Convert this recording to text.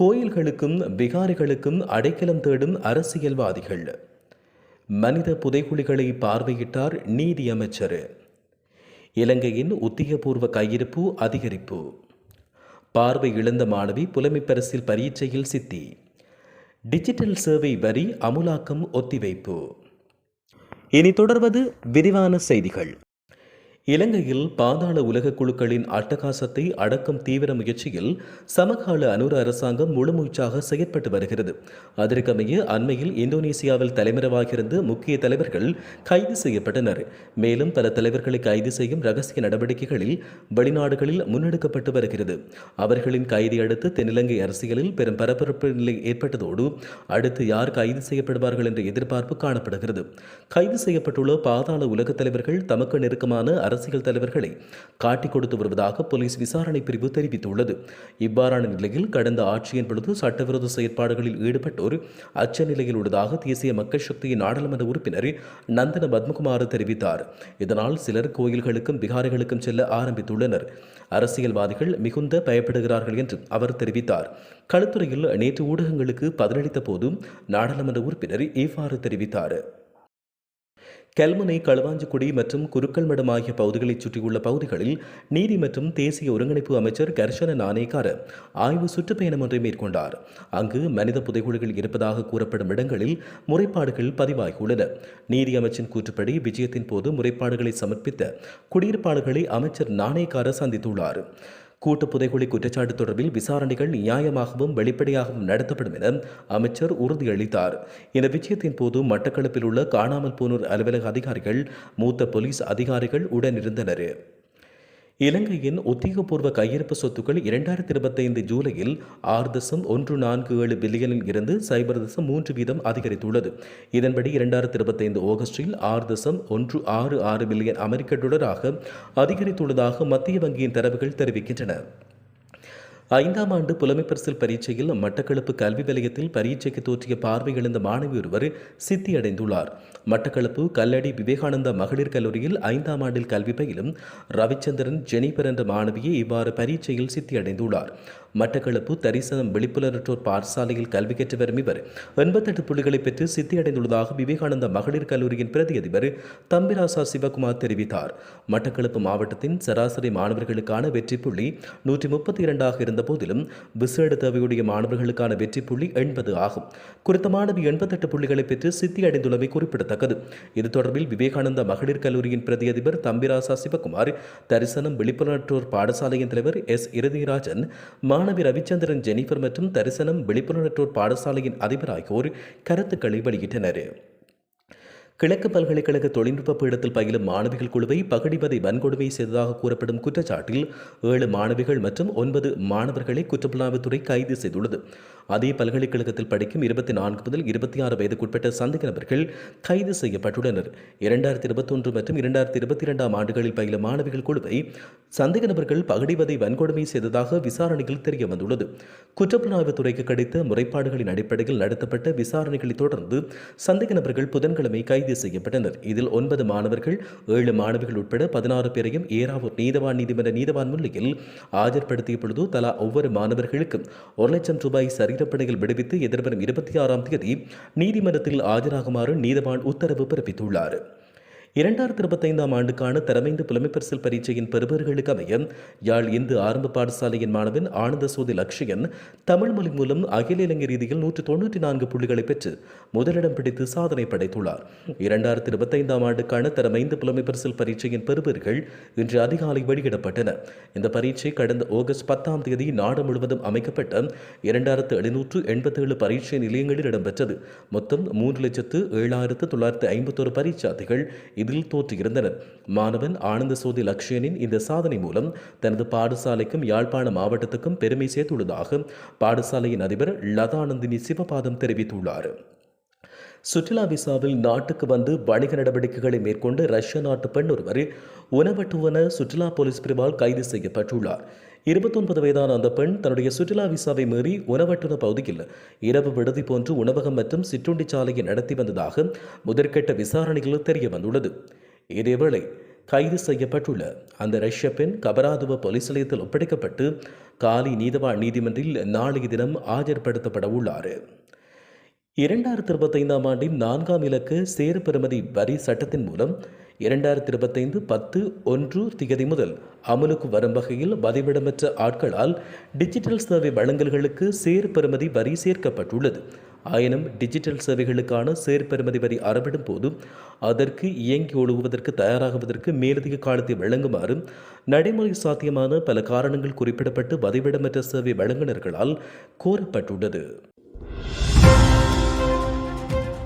கோயில்களுக்கும் விகாரிகளுக்கும் அடைக்கலம் தேடும் அரசியல்வாதிகள். மனித புதைகுழிகளை பார்வையிட்டார் நீதி அமைச்சர் இலங்கையின் உத்தியபூர்வ கையிருப்பு அதிகரிப்பு. பார்வை இழந்த மாணவி புலமைப்பரசில் பரீட்சையில் சித்தி. டிஜிட்டல் சேவை வரி அமுலாக்கம் ஒத்திவைப்பு. இனி தொடர்வது விரிவான செய்திகள். இலங்கையில் பாதாள உலக குழுக்களின் அட்டகாசத்தை அடக்கும் தீவிர முயற்சியில் சமகால அனுர அரசாங்கம் முழுமூச்சாக செயற்பட்டு வருகிறது. அதற்கமைய அண்மையில் இந்தோனேசியாவில் தலைமறைவாகிருந்து முக்கிய தலைவர்கள் கைது செய்யப்பட்டனர். மேலும் பல தலைவர்களை கைது செய்யும் ரகசிய நடவடிக்கைகளில் வெளிநாடுகளில் முன்னெடுக்கப்பட்டு வருகிறது. அவர்களின் கைதை அடுத்து தென்னிலங்கை அரசியலில் பெரும் பரபரப்பு நிலை ஏற்பட்டதோடு அடுத்து யார் கைது செய்யப்படுவார்கள் என்ற எதிர்பார்ப்பு காணப்படுகிறது. கைது செய்யப்பட்டுள்ள பாதாள உலக தலைவர்கள் தமக்கு நெருக்கமான அரசியல் தலைவர்களை காட்டிக் கொடுத்து வருவதாக போலீஸ் விசாரணை பிரிவு தெரிவித்துள்ளது. இவ்வாறான நிலையில் கடந்த ஆட்சியின் பொழுது சட்டவிரோத செயற்பாடுகளில் ஈடுபட்டோர் அச்ச நிலையில் உள்ளதாக தேசிய மக்கள் சக்தியின் நாடாளுமன்ற உறுப்பினர் நந்தன பத்மகுமார் தெரிவித்தார். இதனால் சிலர் கோயில்களுக்கும் விகாரைகளுக்கும் செல்ல ஆரம்பித்துள்ளனர். அரசியல்வாதிகள் மிகுந்த பயப்படுகிறார்கள் என்று அவர் தெரிவித்தார். களத்துறையில் நேற்று ஊடகங்களுக்கு பதிலளித்த போதும் நாடாளுமன்ற உறுப்பினர் இவ்வாறு தெரிவித்தார். கெல்முனை களுவாஞ்சிக்குடி மற்றும் குருக்கள்மடம் ஆகிய பகுதிகளைச் சுற்றியுள்ள பகுதிகளில் நீதி மற்றும் தேசிய ஒருங்கிணைப்பு அமைச்சர் கர்ஷன நாணேக்கார ஆய்வு சுற்றுப்பயணம் ஒன்றை மேற்கொண்டார். அங்கு மனித புதைகுழிகள் இருப்பதாக கூறப்படும் இடங்களில் முறைப்பாடுகள் பதிவாகியுள்ளன. நீதி அமைச்சின் கூற்றுப்படி விஜயத்தின் போது முறைப்பாடுகளை சமர்ப்பித்த குடியிருப்பாளர்களை அமைச்சர் நாணேக்கார சந்தித்துள்ளார். கூட்டு புதைகுழி குற்றச்சாட்டு தொடர்பில் விசாரணைகள் நியாயமாகவும் வெளிப்படையாகவும் நடத்தப்படும் என அமைச்சர் உறுதியளித்தார். இந்த விஜயத்தின் போது மட்டக்களப்பில் உள்ள காணாமல் போனோர் அலுவலக அதிகாரிகள் மூத்த போலீஸ் அதிகாரிகள் உடனிருந்தனர். இலங்கையின் உத்தியோகபூர்வ கையிருப்பு சொத்துக்கள் இரண்டாயிரத்தி இருபத்தைந்து ஜூலையில் ஆறு தசம் ஒன்று நான்கு ஏழு பில்லியனில் இருந்து சைபர் தசம் மூன்று வீதம் அதிகரித்துள்ளது. இதன்படி இரண்டாயிரத்தி இருபத்தைந்து ஆகஸ்டில் ஆறு தசம் ஒன்று ஆறு ஆறு பில்லியன் அமெரிக்க டாலராக அதிகரித்துள்ளதாக மத்திய வங்கியின் தரவுகள் தெரிவிக்கின்றன. ஐந்தாம் ஆண்டு புலமை பரிசில் பரீட்சையில் மட்டக்களப்பு கல்வி வலயத்தில் பரீட்சைக்கு தோற்றிய பார்வை இழந்த மாணவி ஒருவர் சித்தியடைந்துள்ளார். மட்டக்களப்பு கல்லடி விவேகானந்தா மகளிர் கல்லூரியில் ஐந்தாம் ஆண்டில் கல்வி பயிலும் ரவிச்சந்திரன் ஜெனிபர் என்ற மாணவியை இவ்வாறு பரீட்சையில் சித்தியடைந்துள்ளார். மட்டக்களப்பு தரிசனம் விழிப்புணர்ற்றோர் பாடசாலையில் கல்வி கற்று வரும் இவர். எண்பத்தெட்டு புள்ளிகளை பெற்று சித்தியடைந்துள்ளதாக விவேகானந்த மகளிர் கல்லூரியின் பிரதி அதிபர் தம்பிராசா சிவகுமார் தெரிவித்தார். மட்டக்களப்பு மாவட்டத்தின் சராசரி மாணவர்களுக்கான வெற்றி புள்ளி நூற்றி முப்பத்தி இரண்டாக இருந்த போதிலும் விசேட தேவையுடைய மாணவர்களுக்கான வெற்றி புள்ளி எண்பது ஆகும். குறித்த மாணவி எண்பத்தெட்டு புள்ளிகளை பெற்று சித்தியடைந்துள்ளமை குறிப்பிடத்தக்கது. இது தொடர்பில் விவேகானந்தா மகளிர் கல்லூரியின் பிரதி அதிபர் தம்பிராசா சிவகுமார் தரிசனம் விழிப்புணர்வற்றோர் பாடசாலையின் தலைவர் எஸ். இறுதிராஜன் மாணவி ரவிச்சந்திரன் ஜெனிஃபர் மற்றும் தரிசனம் விழிப்புணர்வற்றோர் பாடசாலையின் அதிபர் ஆகியோர் கருத்துக்களை வெளியிட்டனர். கிழக்கு பல்கலைக்கழக தொழில்நுட்ப பீடத்தில் பயிலும் மாணவிகள் குழுவை பகடிபதை வன்கொடுமை செய்ததாக கூறப்படும் குற்றச்சாட்டில் ஏழு மாணவிகள் மற்றும் ஒன்பது மாணவர்களை குற்றப்புலனாய்வுத்துறை கைது செய்துள்ளது. அதே பல்கலைக்கழகத்தில் படிக்கும் இருபத்தி நான்கு முதல் இருபத்தி ஆறு வயதுக்குட்பட்ட சந்தேக நபர்கள் கைது செய்யப்பட்டுள்ளனர். இரண்டாயிரத்தி இருபத்தொன்று மற்றும் இரண்டாயிரத்தி இருபத்தி இரண்டாம் ஆண்டுகளில் பயில மாணவிகள் குழுவை சந்தேக நபர்கள் பகடிவதை வன்கொடுமை செய்ததாக விசாரணையில் தெரிய வந்துள்ளது குற்றப்புலனாய்வுத்துறைக்கு கிடைத்த முறைப்பாடுகளின் அடிப்படையில் நடத்தப்பட்ட விசாரணைகளை தொடர்ந்து சந்தேக நபர்கள் புதன்கிழமை கைது செய்யப்பட்டனர். இதில் ஒன்பது மாணவர்கள் ஏழு மாணவிகள் உட்பட பதினாறு பேரையும் ஏறாவூர் நீதவான் நீதிமன்ற நீதவான் முன்னிலையில் ஆஜர்படுத்திய பொழுது தலா ஒவ்வொரு மாணவர்களுக்கும் ஒரு லட்சம் ரூபாய் சரீரப்படையில் விடுவித்து எதிர்வரும் இருபத்தி ஆறாம் தேதி நீதிமன்றத்தில் ஆஜராகுமாறு நீதவான் உத்தரவு பிறப்பித்துள்ளார். இரண்டாயிரத்தி இருபத்தைந்தாம் ஆண்டுக்கான தரமைந்து புலமைப்பரிசல் பரீட்சையின் பெறுபவர்களுக்கு அமைய யாழ் இந்து ஆரம்ப பாடசாலையின் மாணவன் ஆனந்த சோதி லக்ஷயன் தமிழ் மொழி மூலம் அகில இலங்கை ரீதியில் நூற்று தொன்னூற்றி நான்கு புள்ளிகளை பெற்று முதலிடம் பிடித்து சாதனை படைத்துள்ளார். இரண்டாயிரத்தி இருபத்தைந்தாம் ஆண்டுக்கான தரமைந்து புலமைப்பரிசல் பரீட்சையின் பெறுபவர்கள் இன்று அதிகாலை வெளியிடப்பட்டன. இந்த பரீட்சை கடந்த ஆகஸ்ட் பத்தாம் தேதி நாடு முழுவதும் அமைக்கப்பட்ட இரண்டாயிரத்து எழுநூற்று எண்பத்தேழு பரீட்சை நிலையங்களில் இடம்பெற்றது. மொத்தம் மூன்று லட்சத்து ஏழாயிரத்து தொள்ளாயிரத்து ஐம்பத்தோரு பரீட்சார்த்திகள் இதில் தோற்றியிருந்தனர் மாணவன் ஆனந்த சோதி லக்ஷியனின் இந்த சாதனை மூலம் தனது பாடசாலைக்கும் யாழ்ப்பாண மாவட்டத்துக்கும் பெருமை சேர்த்துள்ளதாக பாடசாலையின் அதிபர் லதானந்தினி சிவபாதம் தெரிவித்துள்ளார். சுற்றுலா விசாவில் நாட்டுக்கு வந்து வணிக நடவடிக்கைகளை மேற்கொண்டு ரஷ்ய நாட்டு பெண் ஒருவர் உணவட்டுவன சுற்றுலா போலீஸ் பிரிவால் கைது செய்யப்பட்டுள்ளார். இருபத்தொன்பது வயதான அந்த பெண் தன்னுடைய சுற்றுலா விசாவை மீறி உணவட்டுன பகுதியில் இரவு விடுதி போன்று உணவகம் மற்றும் சிற்றுண்டி சாலையை நடத்தி வந்ததாக முதற்கட்ட விசாரணைகளில் தெரிய வந்துள்ளது. இதேவேளை கைது செய்யப்பட்டுள்ள அந்த ரஷ்ய பெண் கபராதுவ போலீஸ் நிலையத்தில் ஒப்படைக்கப்பட்டு காலி நீதவான் நீதிமன்றில் நாளைய தினம் ஆஜர்படுத்தப்பட உள்ளார் இரண்டாயிரத்தி இருபத்தைந்தாம் ஆண்டின் நான்காம் இலக்கு சேறு பெறுமதி வரி சட்டத்தின் மூலம் இரண்டாயிரத்தி இருபத்தைந்து பத்து ஒன்று திகதி முதல் அமலுக்கு வரும் வகையில் பதிவிடமற்ற ஆட்களால் டிஜிட்டல் சேவை வழங்கல்களுக்கு சேர் வரி சேர்க்கப்பட்டுள்ளது. ஆயினும் டிஜிட்டல் சேவைகளுக்கான சேர் வரி அறவிடும் போது அதற்கு இயங்கி ஒழுகுவதற்கு தயாராகுவதற்கு மேலதிக காலத்தை வழங்குமாறு நடைமுறை சாத்தியமான பல காரணங்கள் குறிப்பிடப்பட்டு பதிவிடமற்ற சேவை வழங்குநர்களால் கோரப்பட்டுள்ளது.